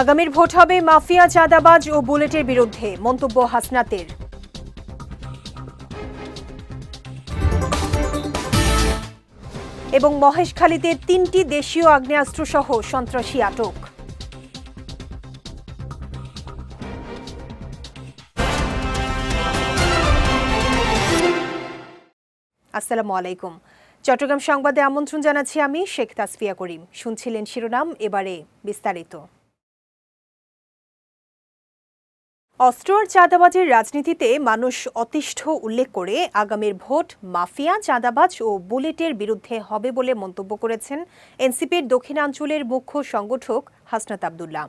আগামীর ভোট হবে মাফিয়া, চাঁদাবাজ ও বুলেটের বিরুদ্ধে। মন্তব্য হাসনাতের। এবং মহেশখালীতে তিনটি দেশীয় আগ্নেয়াস্ত্রসহ সন্ত্রাসী আটক। আসসালামু আলাইকুম। চট্টগ্রাম সংবাদে আমন্ত্রণ জানাচ্ছি আমি শেখ তাসফিয়া করিম। শুনছিলেন শিরোনাম, এবারে বিস্তারিত। অস্ত্র আর চাঁদাবাজের রাজনীতিতে মানুষ অতিষ্ঠ উল্লেখ করে আগামীর ভোট মাফিয়া, চাঁদাবাজ ও বুলেটের বিরুদ্ধে হবে বলে মন্তব্য করেছেন এনসিপির দক্ষিণাঞ্চলের মুখ্য সংগঠক হাসনাত আবদুল্লাহ।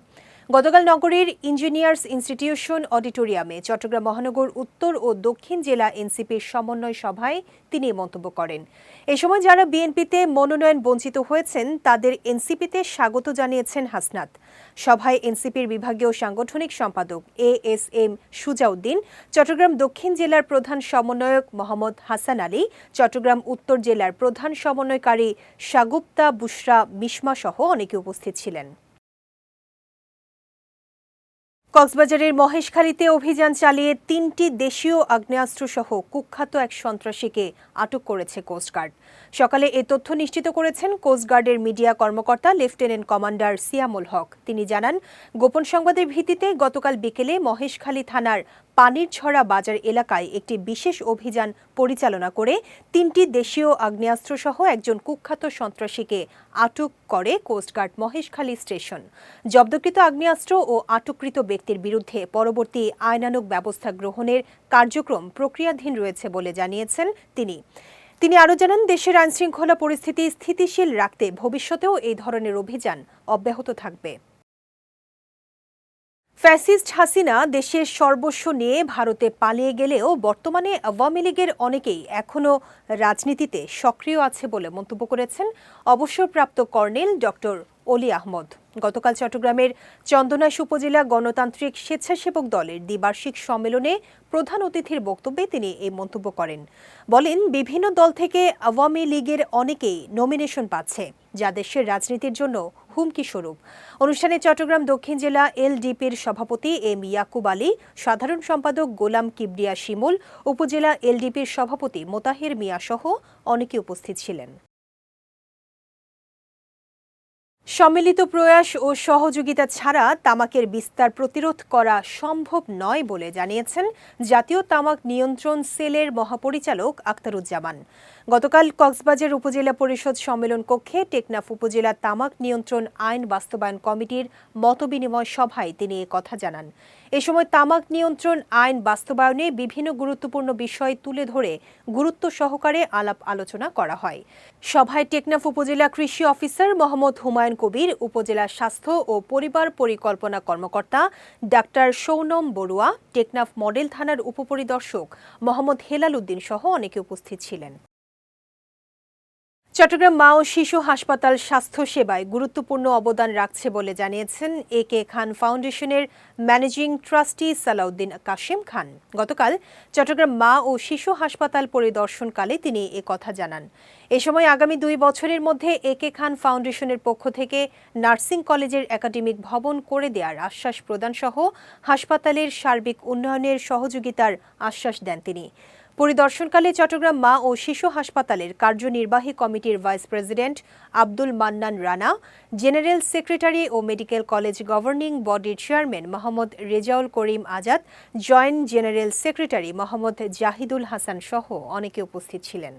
গতকাল নগরীর ইঞ্জিনিয়ার্স ইনস্টিটিউশন অডিটোরিয়ামে চট্টগ্রাম মহানগর উত্তর ও দক্ষিণ জেলা এনসিপির সমন্বয় সভায় তিনি মন্তব্য করেন। এ সময় যারা বিএনপিতে মনোনয়ন বঞ্চিত হয়েছেন, তাদের এনসিপিতে স্বাগত জানিয়েছেন হাসনাত। সভায় এনসিপির বিভাগীয় সাংগঠনিক সম্পাদক A S M Sujauddin, Chattogram দক্ষিণ জেলার প্রধান সমন্বয়ক মোহাম্মদ হাসান আলী, চট্টগ্রাম উত্তর জেলার প্রধান সমন্বয়কারী সাগুপ্তা বুশরা মিশমা সহ অনেকে উপস্থিত ছিলেন। কক্সবাজারের মহেশখালীতে অভিযান চালিয়ে তিনটি দেশীয় আগ্নেয়াস্ত্র সহ কুখ্যাত এক সন্ত্রাসীকে আটক করেছে কোস্টগার্ড সকালে এ তথ্য নিশ্চিত করেছেন কোস্টগার্ডের মিডিয়া কর্মকর্তা লেফটেন্যান্ট কমান্ডার সিয়ামুল হক। তিনি জানান, গোপন সংবাদের ভিত্তিতে গতকাল বিকেলে মহেশখালী থানার পানির ছড়া বাজার এলাকায় একটি বিশেষ অভিযান পরিচালনা করে তিনটি দেশীয় আগ্নেয়াস্ত্রসহ একজন কুখ্যাত সন্ত্রাসীকে আটক করে কোস্টগার্ড মহেশখালী স্টেশন। জব্দকৃত আগ্নেয়াস্ত্র ও আটককৃত ব্যক্তির বিরুদ্ধে পরবর্তী আইনানুগ ব্যবস্থা গ্রহণের কার্যক্রম প্রক্রিয়াধীন রয়েছে বলে জানিয়েছেন তিনি। তিনি আরও জানান, দেশের আইনশৃঙ্খলা পরিস্থিতি স্থিতিশীল রাখতে ভবিষ্যতেও এই ধরনের অভিযান অব্যাহত থাকবে। ফ্যাসিস্ট হাসিনা দেশের সর্বস্ব নিয়ে ভারতে পালিয়ে গেলেও বর্তমানে আওয়ামী লীগের অনেকেই এখনও রাজনীতিতে সক্রিয় আছে বলে মন্তব্য করেছেন অবসরপ্রাপ্ত কর্নেল ডক্টর অলি আহমদ। গতকাল চট্টগ্রামের চন্দনাইশ উপজেলা গণতান্ত্রিক স্বেচ্ছাসেবক দলের দ্বিবার্ষিক সম্মেলনে প্রধান অতিথির বক্তব্যে তিনি এই মন্তব্য করেন। বলেন, বিভিন্ন দল থেকে আওয়ামী লীগের অনেকেই নমিনেশন পাচ্ছে, যা দেশের রাজনীতির জন্য হুমকি স্বরূপ। অনুষ্ঠানে চট্টগ্রাম দক্ষিণ জেলা এলডিপির সভাপতি এম ইয়াকুব আলী, সাধারণ সম্পাদক গোলাম কিবরিয়া শিমুল, উপজেলা এলডিপির সভাপতি মোতাহির মিয়া সহ অনেকে উপস্থিত ছিলেন। সম্মিলিত প্রয়াস ও সহযোগিতা ছাড়া তামাকের বিস্তার প্রতিরোধ করা সম্ভব নয় বলে জানিয়েছেন জাতীয় তামাক নিয়ন্ত্রণ সেলের মহাপরিচালক আক্তারুজ্জামান গতকাল কক্সবাজার উপজেলা পরিষদ সম্মেলন কক্ষে টেকনাফ উপজেলা তামাক নিয়ন্ত্রণ আইন বাস্তবায়ন কমিটির মতবিনিময় সভায় তিনি কথা জানান। এ সময় তামাক নিয়ন্ত্রণ আইন বাস্তবায়নে বিভিন্ন গুরুত্বপূর্ণ বিষয় তুলে ধরে গুরুত্ব সহকারে আলাপ আলোচনা করা হয়। সভায় টেকনাফ উপজেলা কৃষি অফিসার মোহাম্মদ হুমায়ুন কবির, উপজেলা স্বাস্থ্য ও পরিবার পরিকল্পনা কর্মকর্তা ডাক্তার সৌনম বড়ুয়া, টেকনাফ মডেল থানার উপপরিদর্শক মোহাম্মদ হেলাল উদ্দিন সহ অনেকে উপস্থিত ছিলেন। চট্টগ্রাম মা ও শিশু হাসপাতাল স্বাস্থ্য সেবায় গুরুত্বপূর্ণ অবদান রাখছে বলে জানিয়েছেন এ কে খান ফাউন্ডেশনের ম্যানেজিং ট্রাস্টি সালাউদ্দিন কাশিম খান। গতকাল চট্টগ্রাম মা ও শিশু হাসপাতাল পরিদর্শনকালে তিনি এ কথা জানান। এ সময় আগামী দুই বছরের মধ্যে এ কে খান ফাউন্ডেশনের পক্ষ থেকে নার্সিং কলেজের একাডেমিক ভবন করে দেওয়ার আশ্বাস প্রদান সহ হাসপাতালের সার্বিক উন্নয়নের সহযোগিতার আশ্বাস দেন তিনি। পরিদর্শনকালে চট্টগ্রাম মা ও শিশু হাসপাতালের কার্যনির্বাহী কমিটির vice president Abdul Mannan Rana, general secretary ও মেডিকেল কলেজ গভর্নিং বডির chairman Mohammad Rezaul Karim Azad, joint general secretary Mohammad Zahidul Hasan সহ অনেকে উপস্থিত ছিলেন।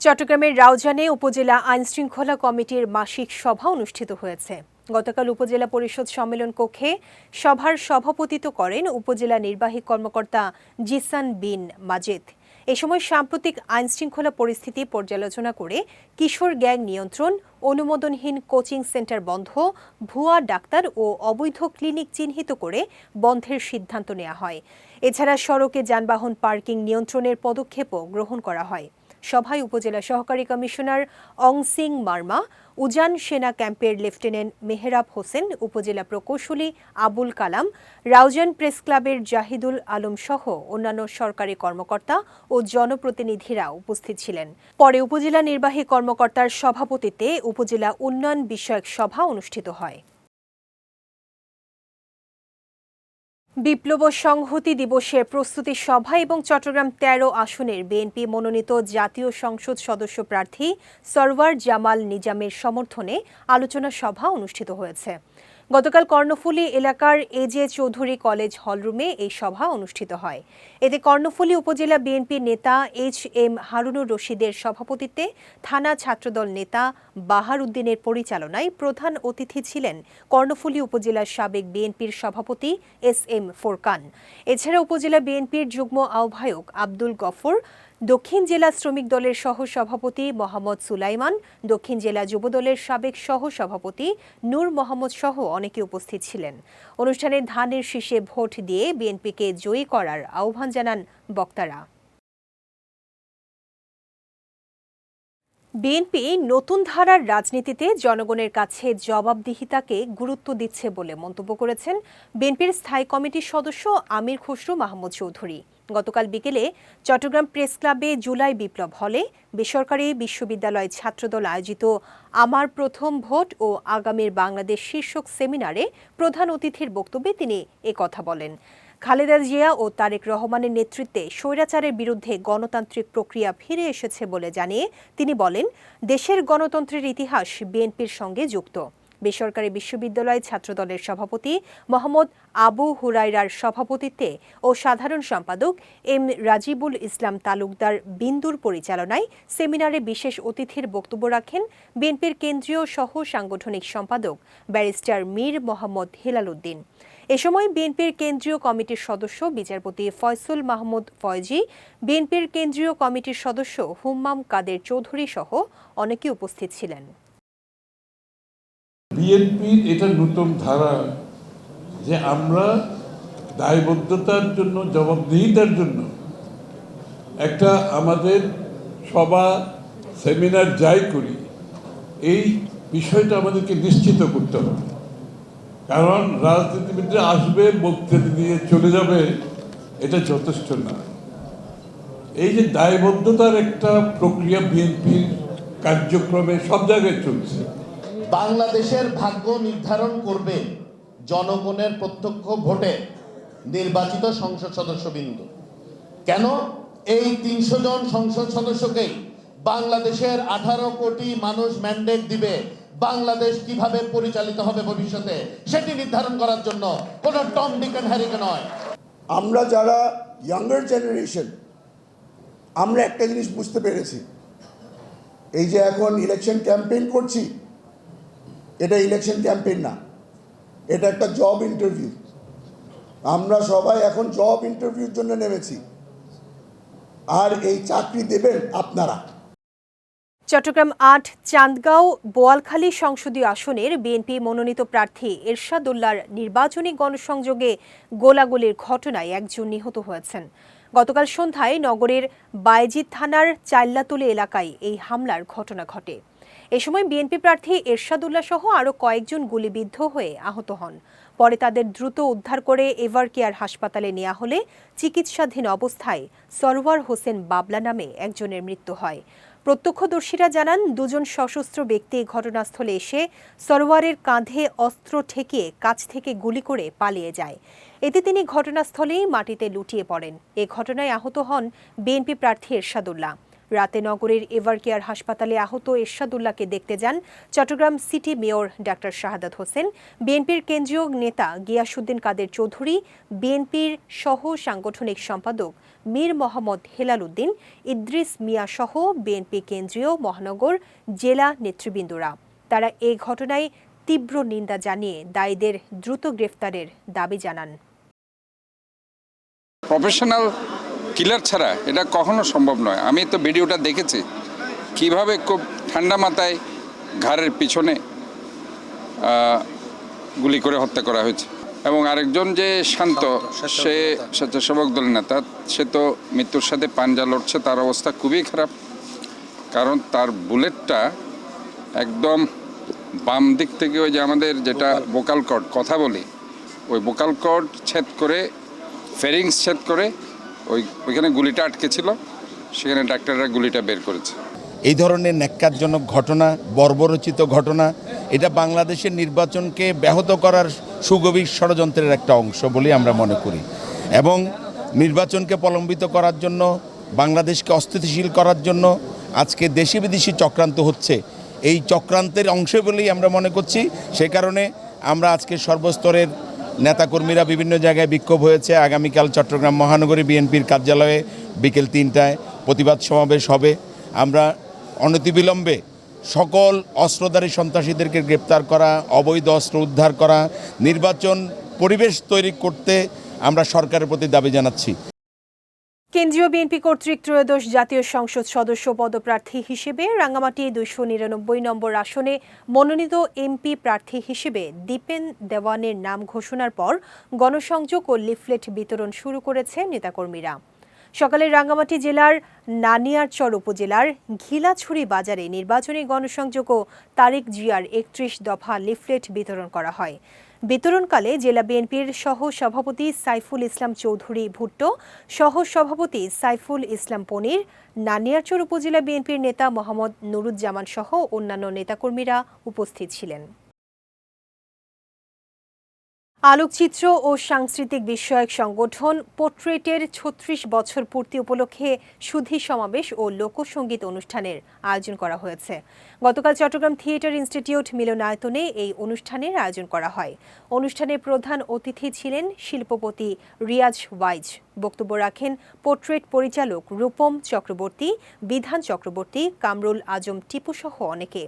চট্টগ্রামের রাউজানে উপজেলা আইনশৃঙ্খলা কমিটির মাসিক সভা অনুষ্ঠিত হয়েছে। গতকাল উপজেলা পরিষদ সম্মেলন কক্ষে সভার সভাপতিত্ব করেন উপজেলা নির্বাহী কর্মকর্তা জিসান বিন মাজেদ। এ সময় সাম্প্রতিক আইনশৃঙ্খলা পরিস্থিতি পর্যালোচনা করে কিশোর গ্যাং নিয়ন্ত্রণ, অনুমোদনহীন কোচিং সেন্টার বন্ধ, ভুয়া ডাক্তার ও অবৈধ ক্লিনিক চিহ্নিত করে বন্ধের সিদ্ধান্ত নেওয়া হয়। এছাড়া সড়কে যানবাহন পার্কিং নিয়ন্ত্রণের পদক্ষেপও গ্রহণ করা হয়। সভায় উপজেলা সহকারী কমিশনার অং সিং মার্মা, উজান সেনা ক্যাম্পের লেফটেন্যান্ট মেহরাব হোসেন, উপজেলা প্রকৌশলী আবুল কালাম, রাউজান প্রেস ক্লাবের জাহিদুল আলম সহ অন্যান্য সরকারি কর্মকর্তা ও জনপ্রতিনিধিরা উপস্থিত ছিলেন। পরে উপজেলা নির্বাহী কর্মকর্তার সভাপতিত্বে উপজেলা উন্নয়ন বিষয়ক সভা অনুষ্ঠিত হয়। বিপ্লব সংহতি দিবসের প্রস্তুতি সভা এবং চট্টগ্রাম তেরো আসনের বিএনপি মনোনীত জাতীয় সংসদ সদস্য প্রার্থী সরওয়ার জামাল নিজামের সমর্থনে আলোচনা সভা অনুষ্ঠিত হয়েছে। গতকাল কর্ণফুলী এলাকার এজে চৌধুরী কলেজ হলরুমে এই সভা অনুষ্ঠিত হয়। এতে কর্ণফুলী উপজেলা বিএনপি নেতা এইচ এম হারুনুর রশিদের সভাপতিত্বে থানা ছাত্রদল নেতা বাহার উদ্দিনের পরিচালনায় প্রধান অতিথি ছিলেন কর্ণফুলী উপজেলার সাবেক বিএনপির সভাপতি এস এম ফোরকান। এছাড়া উপজেলা বিএনপির যুগ্ম আহ্বায়ক আব্দুল গফর দক্ষিণ জেলা শ্রমিক দলের সহ সভাপতি মোহাম্মদ সুলাইমান, দক্ষিণ জেলা যুবদলের সাবেক সহ সভাপতি নূর মোহাম্মদ সহ অনেকে উপস্থিত ছিলেন। অনুষ্ঠানে ধানের শীষে ভোট দিয়ে বিএনপিকে জয়ী করার আহ্বান জানান বক্তারা। বিএনপি নতুন ধারার রাজনীতিতে জনগণের কাছে জবাবদিহিতাকে গুরুত্ব দিচ্ছে বলে মন্তব্য করেছেন বিএনপির স্থায়ী কমিটির সদস্য আমির খসরু মাহমুদ চৌধুরী। গতকাল বিকেলে চট্টগ্রাম প্রেস ক্লাবে জুলাই বিপ্লব হলে বেসরকারি বিশ্ববিদ্যালয় ছাত্রদল আয়োজিত আমার প্রথম ভোট ও আগামীর বাংলাদেশ শীর্ষক সেমিনারে প্রধান অতিথির বক্তব্যে তিনি কথা বলেন। খালেদা জিয়া ও তারেক রহমানের নেতৃত্বে স্বৈরাচারের বিরুদ্ধে গণতান্ত্রিক প্রক্রিয়া ফিরে এসেছে বলে জানিয়ে তিনি বলেন, দেশের গণতন্ত্রের ইতিহাস বিএনপির সঙ্গে যুক্ত। বেসরকারি বিশ্ববিদ্যালয় ছাত্রদলের সভাপতি মোহাম্মদ আবু হুরাইরার সভাপতিত্বে ও সাধারণ সম্পাদক এম রাজিবুল ইসলাম তালুকদার বিন্দুর পরিচালনায় সেমিনারে বিশেষ অতিথির বক্তব্য রাখেন বিএনপির কেন্দ্রীয় সহ সাংগঠনিক সম্পাদক ব্যারিস্টার মীর মোহাম্মদ হেলাল উদ্দিন এ সময় বিএনপির কেন্দ্রীয় কমিটির সদস্য বিচারপতি ফয়সুল মাহমুদ ফয়জি, বিএনপির কেন্দ্রীয় কমিটির সদস্য হুম্মাম কাদের চৌধুরী সহ অনেকে উপস্থিত ছিলেন। বিএনপির এটা নতুন ধারা যে আমরা দায়বদ্ধতার জন্য, জবাবদিহিতার জন্য একটা আমাদের সভা, সেমিনার যাই করি, এই বিষয়টা আমাদেরকে নিশ্চিত করতে হবে। কারণ রাজনীতিবিদরা আসবে, বক্তৃতা দিয়ে চলে যাবে, এটা যথেষ্ট না। এই যে দায়বদ্ধতার একটা প্রক্রিয়া বিএনপির কার্যক্রমে সব জায়গায় চলছে। বাংলাদেশের ভাগ্য নির্ধারণ করবে জনগণের প্রত্যক্ষ ভোটে নির্বাচিত সংসদ সদস্যবৃন্দ। কেন? এই তিনশো জন সংসদ সদস্যকেই বাংলাদেশের আঠারো কোটি মানুষ ম্যান্ডেট দিবে। বাংলাদেশ কীভাবে পরিচালিত হবে ভবিষ্যতে সেটি নির্ধারণ করার জন্য কোনো টম ডিকেন হ্যারিকে নয়। আমরা যারা ইয়াঙ্গার জেনারেশন আমরা একটা জিনিস বুঝতে পেরেছি। এই যে এখন ইলেকশন ক্যাম্পেইন করছি এটা ইলেকশন ক্যাম্পেইন না। এটা একটা জব ইন্টারভিউ আমরা সবাই এখন জব ইন্টারভিউর জন্য নেমেছি। আর এই চাকরি দেবেন আপনারা। চট্টগ্রাম আট, চান্দগাঁও, বোয়ালখালী সংসদীয় আসনের বিএনপি মনোনীত প্রার্থী এরশাদুল্লার নির্বাচনী গণসংযোগে গোলাগুলির ঘটনায় একজন নিহত হয়েছেন। গতকাল সন্ধ্যায় নগরের বায়জিৎ থানার চাল্লাতুলি এলাকায় এই হামলার ঘটনা ঘটে। এ সময় বিএনপি প্রার্থী এরশাদুল্লাহ সহ আরও কয়েকজন গুলিবিদ্ধ হয়ে আহত হন। পরে তাদের দ্রুত উদ্ধার করে এভার কেয়ার হাসপাতালে নেওয়া হলে চিকিৎসাধীন অবস্থায় সরওয়ার হোসেন বাবলা নামে একজনের মৃত্যু হয়। প্রত্যক্ষদর্শীরা জানান, দুজন সশস্ত্র ব্যক্তি ঘটনাস্থলে এসে সরওয়ারের কাঁধে অস্ত্র ঠেকিয়ে কাছ থেকে গুলি করে পালিয়ে যায়। এতে তিনি ঘটনাস্থলেই মাটিতে লুটিয়ে পড়েন। এ ঘটনায় আহত হন বিএনপি প্রার্থী এরশাদুল্লাহ। রাতে নগরের এভার কেয়ার হাসপাতালে আহত এরশাদুল্লাহকে দেখতে যান Chattogram city mayor doctor Shahadat Hossain, বিএনপির কেন্দ্রীয় নেতা গিয়াসুদ্দিন কাদের চৌধুরী, বিএনপির সহ সাংগঠনিক সম্পাদক মীর মোহাম্মদ হেলাল উদ্দিন, ইদ্রিস মিয়া সহ বিএনপি কেন্দ্রীয় মহানগর জেলা নেতৃবৃন্দরা। তারা এই ঘটনায় তীব্র নিন্দা জানিয়ে দায়ীদের দ্রুত গ্রেফতারের দাবি জানান। প্রফেশনাল কিলার ছাড়া এটা কখনো সম্ভব নয়। আমি তো ভিডিওটা দেখেছি। কীভাবে খুব ঠান্ডা মাথায় ঘাড়ের পিছনে গুলি করে হত্যা করা হয়েছে। এবং আরেকজন যে শান্ত সে স্বেচ্ছাসেবক দলের নেতা সে তো মৃত্যুর সাথে পাঞ্জা লড়ছে তার অবস্থা খুবই খারাপ। কারণ তার বুলেটটা একদম বাম দিক থেকে ওই যে আমাদের যেটা বোকাল কর্ড কথা বলি ওই বোকাল কর্ড ছেদ করে ফেরিংস ছেদ করে ওই ওইখানে গুলিটা আটকে ছিল, সেখানে ডাক্তাররা গুলিটা বের করেছে। এই ধরনের ন্যাক্কারজনক ঘটনা, বর্বরচিত ঘটনা, এটা বাংলাদেশের নির্বাচনকে ব্যাহত করার সুগভীর ষড়যন্ত্রের একটা অংশ বলে আমরা মনে করি। এবং নির্বাচনকে প্রলম্বিত করার জন্য, বাংলাদেশকে অস্থিতিশীল করার জন্য আজকে দেশি বিদেশি চক্রান্ত হচ্ছে। এই চক্রান্তের অংশ বলেই আমরা মনে করছি, সে কারণে আমরা আজকে সর্বস্তরের নেতাকর্মীরা বিভিন্ন জায়গায় বিক্ষোভ হয়েছে। আগামীকাল চট্টগ্রাম মহানগরী বিএনপির কার্যালয়ে বিকেল তিনটায় প্রতিবাদ সমাবেশ হবে। আমরা অনতিবিলম্বে সকল অস্ত্রধারী সন্ত্রাসীদেরকে গ্রেপ্তার করা, অবৈধ অস্ত্র উদ্ধার করা, নির্বাচন পরিবেশ তৈরি করতে আমরা সরকারের প্রতি দাবি জানাচ্ছি। কেন্দ্রীয় বিএনপি কর্তৃক ত্রয়োদশ জাতীয় সংসদ সদস্য পদপ্রার্থী হিসেবে রাঙ্গামাটি দুইশো নিরানব্বই নম্বর আসনে মনোনীত এমপি প্রার্থী হিসেবে দীপেন দেওয়ানের নাম ঘোষণার পর গণসংযোগ ও লিফলেট বিতরণ শুরু করেছে নেতাকর্মীরা। সকালে রাঙ্গামাটি জেলার নানিয়ারচর উপজেলার ঘিলাছড়ি বাজারে নির্বাচনী গণসংযোগ ও তারিক জিয়ার একত্রিশ দফা লিফলেট বিতরণ করা হয়। বিতরণকালে জেলা বিএনপির সহ সভাপতি সাইফুল ইসলাম চৌধুরী ভুট্টো সহ সভাপতি সাইফুল ইসলাম পনির, নানিয়ারচর উপজেলা বিএনপির নেতা মোহাম্মদ নুরুজ্জামান সহ অন্যান্য নেতাকর্মীরা উপস্থিত ছিলেন। আলোকচিত্র ও সাংস্কৃতিক বিষয়ক সংগঠন পোর্ট্রেটের ছত্রিশ বছর পূর্তি উপলক্ষে সুধী সমাবেশ ও লোকসঙ্গীত অনুষ্ঠানের আয়োজন করা হয়েছে। গতকাল চট্টগ্রাম থিয়েটার ইনস্টিটিউট মিলনায়তনে এই অনুষ্ঠানের আয়োজন করা হয়। অনুষ্ঠানের প্রধান অতিথি ছিলেন শিল্পপতি রিয়াজ ওয়াইজ। বক্তব্য রাখেন পোর্ট্রেট পরিচালক রূপম চক্রবর্তী, বিধান চক্রবর্তী, কামরুল আজম টিপু সহ অনেকে।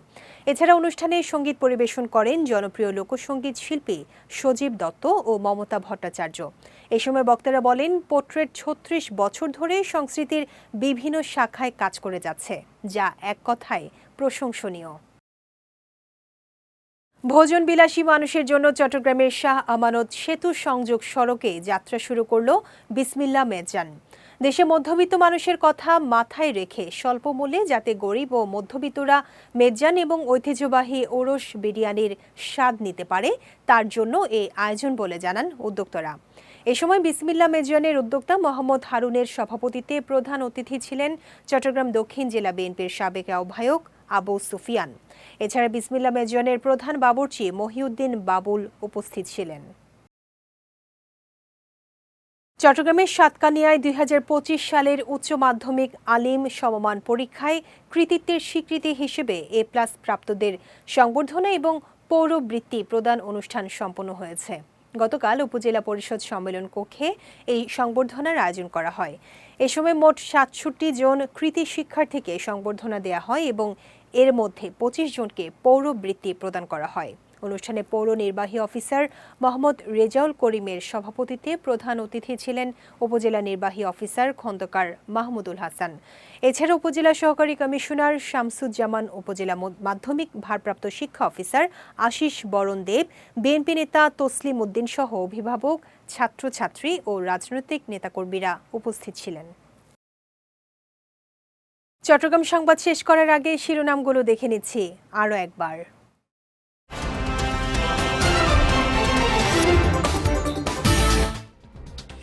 এছাড়া অনুষ্ঠানে সংগীত পরিবেশন করেন জনপ্রিয় লোকসঙ্গীত শিল্পী সজীব দত্ত ও মমতা ভট্টাচার্য। এ সময় বক্তারা বলেন, পোর্ট্রেট ছত্রিশ বছর ধরে সংস্কৃতির বিভিন্ন শাখায় কাজ করে যাচ্ছে, যা এক কথায় প্রশংসনীয়। ভোজন বিলাসী মানুষের জন্য চট্টগ্রামের শাহ আমানত সেতু সংযোগ সড়কে যাত্রা শুরু করল বিসমিল্লা মেজান। দেশে মধ্যবিত্ত মানুষের কথা মাথায় রেখে স্বল্প মূল্যে যাতে গরিব ও মধ্যবিত্তরা মেজান এবং ঐতিহ্যবাহী ওরস বিরিয়ানির স্বাদ নিতে পারে, তার জন্য এই আয়োজন বলে জানান উদ্যোক্তরা। এ সময় বিসমিল্লা মেজানের উদ্যোক্তা মোহাম্মদ হারুনের সভাপতিত্বে প্রধান অতিথি ছিলেন চট্টগ্রাম দক্ষিণ জেলা বিএনপির সাবেক আহ্বায়ক আবু সুফিয়ান। এছাড়া বিসমিল্লা মেজনের প্রধান বাবুর্চি মহিউদ্দিন বাবুল উপস্থিত ছিলেন। চট্টগ্রামের সাতকানিয়ায় দুই হাজার পঁচিশ সালের উচ্চ মাধ্যমিক আলিম সমমান পরীক্ষায় কৃতিত্বের স্বীকৃতি হিসেবে এ প্লাস প্রাপ্তদের সংবর্ধনা এবং পৌরবৃত্তি প্রদান অনুষ্ঠান সম্পন্ন হয়েছে। গতকাল উপজেলা পরিষদ সম্মেলন কক্ষে এই সংবর্ধনার আয়োজন করা হয়। এ সময় মোট সাতষট্টি জন কৃতি শিক্ষার্থীকে সংবর্ধনা দেওয়া হয় এবং এর মধ্যে পঁচিশ জনকে পৌরবৃত্তি প্রদান করা হয়। অনুষ্ঠানে পৌর নির্বাহী অফিসার মোহাম্মদ রেজাউল করিমের সভাপতিত্বে প্রধান অতিথি ছিলেন উপজেলা নির্বাহী অফিসার খন্দকার মাহমুদুল হাসান। এছাড়া উপজেলা সহকারী কমিশনার শামসুজ্জামান, উপজেলা মাধ্যমিক ভারপ্রাপ্ত শিক্ষা অফিসার আশিস বরণ দেব, বিএনপি নেতা তসলিম উদ্দিন সহ অভিভাবক, ছাত্রছাত্রী ও রাজনৈতিক নেতাকর্মীরা উপস্থিত ছিলেন। চট্টগ্রাম সংবাদ শেষ করার আগে শিরোনামগুলো দেখে নিচ্ছি আরও একবার।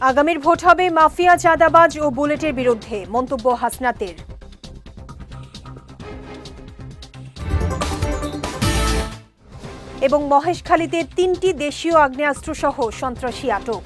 আগামীর ভোট হবে মাফিয়া, চাঁদাবাজ ও বুলেটের বিরুদ্ধে, মন্তব্য হাসনাতের। এবং মহেশখালীতে তিনটি দেশীয় আগ্নেয়াস্ত্রসহ সন্ত্রাসী আটক।